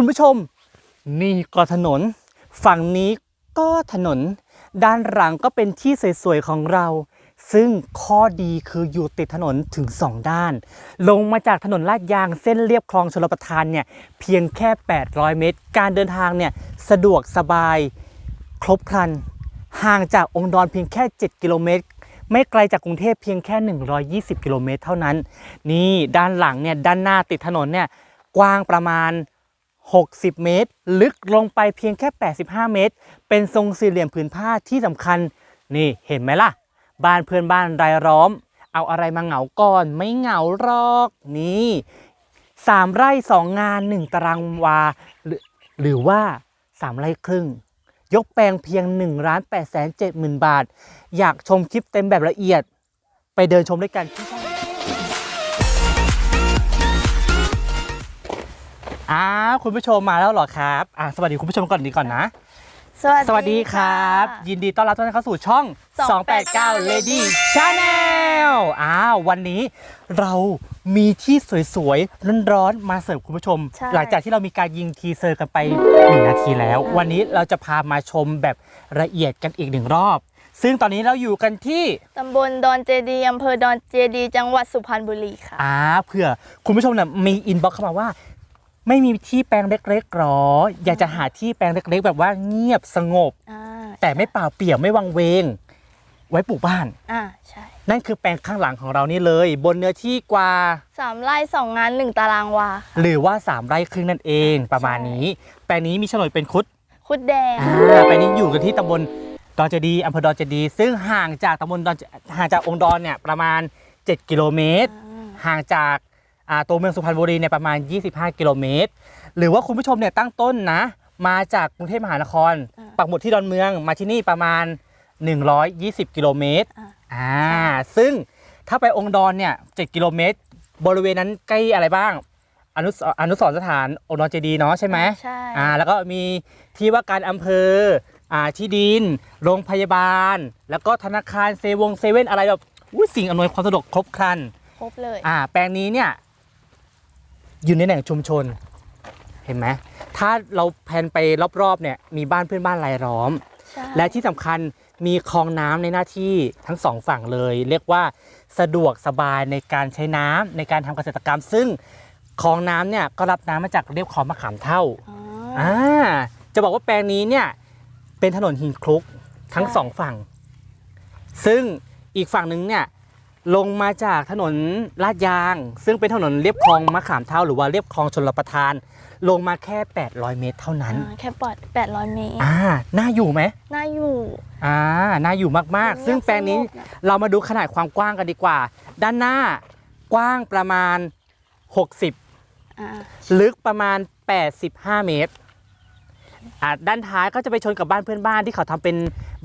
คุณผู้ชม นี่ก็ถนน ฝั่งนี้ก็ถนน ด้านหลังก็เป็นที่สวยๆของเรา ซึ่งข้อดีคืออยู่ติดถนนถึง 2 ด้าน ลงมาจากถนนลาดยางเส้นเรียบคลองชลประทานเนี่ยเพียงแค่ 800 เมตร การเดินทางเนี่ยสะดวกสบายครบครัน ห่างจากองค์ดอนเพียงแค่ 7 กิโลเมตรไม่ไกลจากกรุงเทพเพียงแค่ 120 กิโลเมตรเท่านั้น นี่ด้านหลังเนี่ยด้านหน้าติดถนนเนี่ยกว้างประมาณ 60 เมตร ลึกลงไปเพียงแค่ 85 เมตร เป็นทรงสี่เหลี่ยมผืนผ้าที่สำคัญ นี่เห็นไหมล่ะ บ้านเพื่อนบ้านรายล้อม เอาอะไรมาเหงาก่อนไม่เหงาหรอกนี่สามไร่สองงานหนึ่งตารางวา หรือหรือว่าสามไร่ครึ่ง ยกแปลงเพียง1ล้าน8แสน7หมื่นบาท อยากชมคลิปเต็มแบบละเอียด ไปเดินชมด้วยกันที่ องอ้าวคุณผู้ชมมาแล้วเหรอครับอะสวัสดีคุณผู้ชมก่อนดีก่อนนะ สวัสดีสวัสดีครับะยินดีต้อนรับทุกท่านเข้าสู่ช่อง 289 Lady Channel อ้าววันนี้เรามีที่สวยๆ ร้อนๆ มาเสิร์ฟคุณผู้ชม ใช่ หลังจากที่เรามีการยิงทีเซอร์กันไปหนึ่งนาทีแล้ว วันนี้เราจะพามาชมแบบละเอียดกันอีกหนึ่งรอบ ซึ่งตอนนี้เราอยู่กันที่ ตำบลดอนเจดีอำเภอดอนเจดีจังหวัดสุพรรณบุรีค่ะ อ่าเผื่อคุณผู้ชมเนี่ยมีอินบ็อกเข้ามาว่า ไม่มีที่แปลงเล็กๆหรอ อยากจะหาที่แปลงเล็กๆ แบบว่าเงียบสงบ อ่าแต่ไม่เปล่าเปลี่ยวไม่วังเวง ไว้ปลูกบ้าน อ่าใช่นั่นคือแปลงข้างหลังของเรานี่เลย บนเนื้อที่กว่า สามไร่สองงานหนึ่งตารางวาค่ะหรือว่า 3 ไร่ครึ่งนั่นเองประมาณนี้ แปลงนี้มีโฉนดเป็นคุดคุดแดงอ่าแปลงนี้อยู่กันที่ตำบลดอนเจดีย์อำเภอดอนเจดีย์ซึ่งห่างจากตำบลดอนห่างจากองค์ดอนเนี่ยประมาณ 7 กิโลเมตรห่างจากอ่า ตัวเมืองสุพรรณบุรีเนี่ยประมาณ 25 กิโลเมตร หรือว่าคุณผู้ชมเนี่ยตั้งต้นนะ มาจากกรุงเทพมหานครอ่าปักหมุดที่ดอนเมืองมาที่นี่ประมาณ 120 กิโลเมตรอ่าอ่าซึ่งถ้าไปองค์ดอนเนี่ย7กิโลเมตร บริเวณนั้นใกล้อะไรบ้าง อนุสอนุสรณ์สถานองค์ดอนเจดีย์เนาะใช่ไหมใช่อ่าแล้วก็มีที่ว่าการอำเภออ่าที่ดิน โรงพยาบาล แล้วก็ธนาคารเซวงเซเว่นอะไรแบบอุ๊ยสิ่งอำนวยความสะดวกครบครันครบเลยอ่าแปลงนี้เนี่ย อยู่ในแหล่งชุมชน เห็นไหมถ้าเราแพนไปรอบๆเนี่ยมีบ้านเพื่อนบ้านรายล้อม ใช่และที่สำคัญมีคลองน้ำในหน้าที่ทั้งสองฝั่งเลย เรียกว่าสะดวกสบายในการใช้น้ำในการทำเกษตรกรรม ซึ่งคลองน้ำเนี่ยก็รับน้ำมาจากเรียบคลองมะขามเท่า อ๋ออ่าจะบอกว่าแปลงนี้เนี่ยเป็นถนนหินคลุกทั้งใช่ สองฝั่ง ซึ่งอีกฝั่งหนึ่งเนี่ย ลงมาจากถนนลาดยาง ซึ่งเป็นถนนเรียบคลองมะขามเท่าหรือว่าเรียบคลองชลประทาน ลงมาแค่ 800 เมตรเท่านั้นอ่าแค่ปอดแปดร้อยเมตร อ่าน่าอยู่ไหมน่าอยู่ อ่าน่าอยู่มากๆ ซึ่งแปลงนี้สงบะเรามาดูขนาดความกว้างกันดีกว่า ด้านหน้ากว้างประมาณ 60อ่าลึกประมาณ 85 เมตรอ่าด้านท้ายก็จะไปชนกับบ้านเพื่อนบ้านที่เขาทำเป็น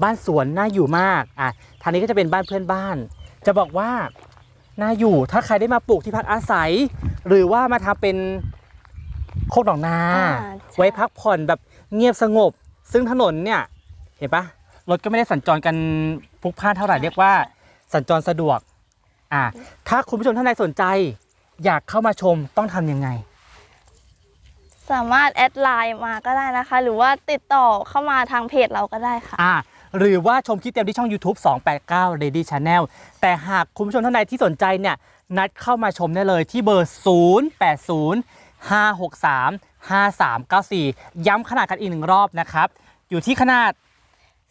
บ้านสวนน่าอยู่มากอ่าทางนี้ก็จะเป็นบ้านเพื่อนบ้าน จะบอกว่าน่าอยู่ถ้าใครได้มาปลูกที่พักอาศัย หรือว่ามาทำเป็นโคกหนองนาอ่าใช่ไว้พักผ่อนแบบเงียบสงบ ซึ่งถนนเนี่ย เห็นปะรถก็ไม่ได้สัญจรกันพลุกพล่านเท่าไหร่เรียกว่า สัญจรสะดวก อ่า ถ้าคุณผู้ชมท่านใดสนใจ อยากเข้ามาชมต้องทำยังไง สามารถแอดไลน์มาก็ได้นะคะ หรือว่าติดต่อเข้ามาทางเพจเราก็ได้ค่ะ อ่า หรือว่าชมคลิปเต็มที่ช่อง YouTube 289 Lady Channel แต่หากคุณผู้ชมท่านใดที่สนใจเนี่ยนัดเข้ามาชมได้เลยที่เบอร์ 080 563 5394 ย้ำขนาดกันอีกหนึ่งรอบนะครับ อยู่ที่ขนาด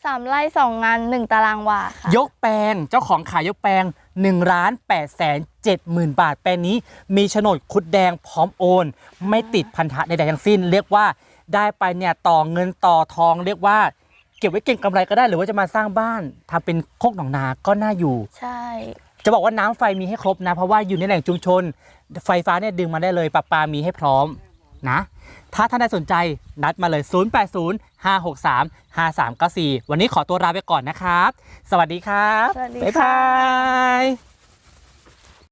สามไร่สองงานหนึ่งตารางวาค่ะ ยกแปลงเจ้าของขายยกแปลง1ล้าน8แสน7หมื่นบาท แปลงนี้มีโฉนดคุดแดงพร้อมโอน ไม่ติดพันธะใดๆทั้งสิ้น เรียกว่าได้ไปเนี่ยต่อเงินต่อทองเรียกว่า เก็บไว้เก่งกำไรก็ได้หรือว่าจะมาสร้างบ้านทำเป็นโคกหนองนาก็น่าอยู่ ใช่ จะบอกว่าน้ำไฟมีให้ครบนะ เพราะว่าอยู่ในแหล่งชุมชน ไฟฟ้าเนี่ยดึงมาได้เลยปะปามีให้พร้อมนะ ถ้าท่านใดสนใจนัดมาเลย 080 563 5394 วันนี้ขอตัวลาไปก่อนนะครับ สวัสดีครับ สวัสดีบ๊ายค่ะบาย